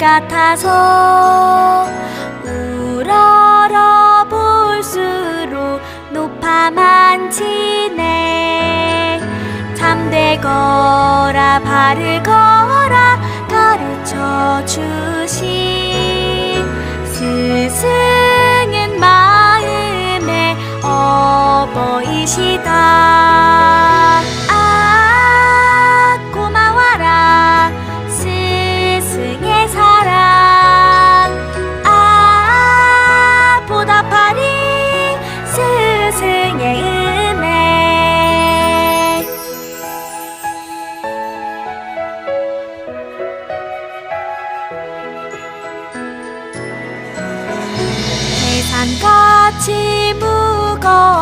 같아서 우러러 볼수록 높아만 치네. 참되거라 바르거라 가르쳐 주신 스승은 마음의 어버이시다 같이 무거워